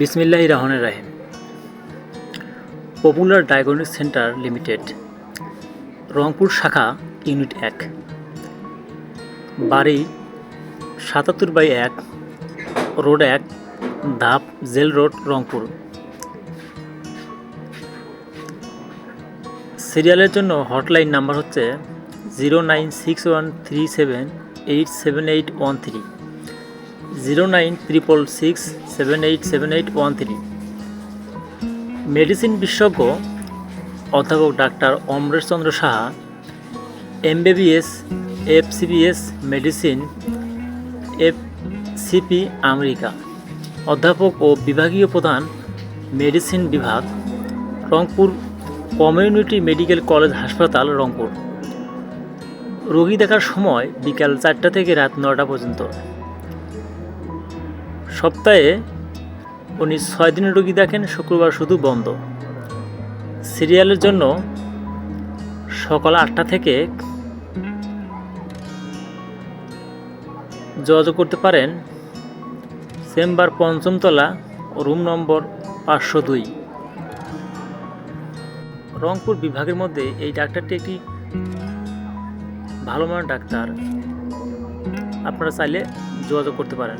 বিসমিল্লাহ রহমানের রাহিম। Popular diagnostic centre limited Rangpur শাখা ইউনিট এক, বাড়ি সাতাত্তর বাই এক রোড এক, ধাপ জেল রোড, রংপুর। সিরিয়ালের জন্য হটলাইন নাম্বার হচ্ছে zero nine six one three seven eight seven eight one three zero nine triple six seven eight seven eight one three. Medicine বিশেষজ্ঞ অধ্যাপক doctor Amaresh Chandra Saha, MBBS, FCPS medicine F CP America. অধ্যাপক ও বিভাগীয় প্রধান medicine বিভাগ, Rangpur community medical college হাসপাতাল, রংপুর। রোগী দেখার সময় বিকাল চারটা থেকে রাত নটা পর্যন্ত। সপ্তাহে উনি ছয় দিনের রোগী দেখেন, শুক্রবার শুধু বন্ধ। সিরিয়ালের জন্য সকাল আটটা থেকে যোগাযোগ করতে পারেন চেম্বার পঞ্চমতলা, রুম নম্বর পাঁচশো দুই। রংপুর বিভাগের মধ্যে এই ডাক্তারটি একটি ভালো মানের ডাক্তার। আপনারা চাইলে যোগাযোগ করতে পারেন।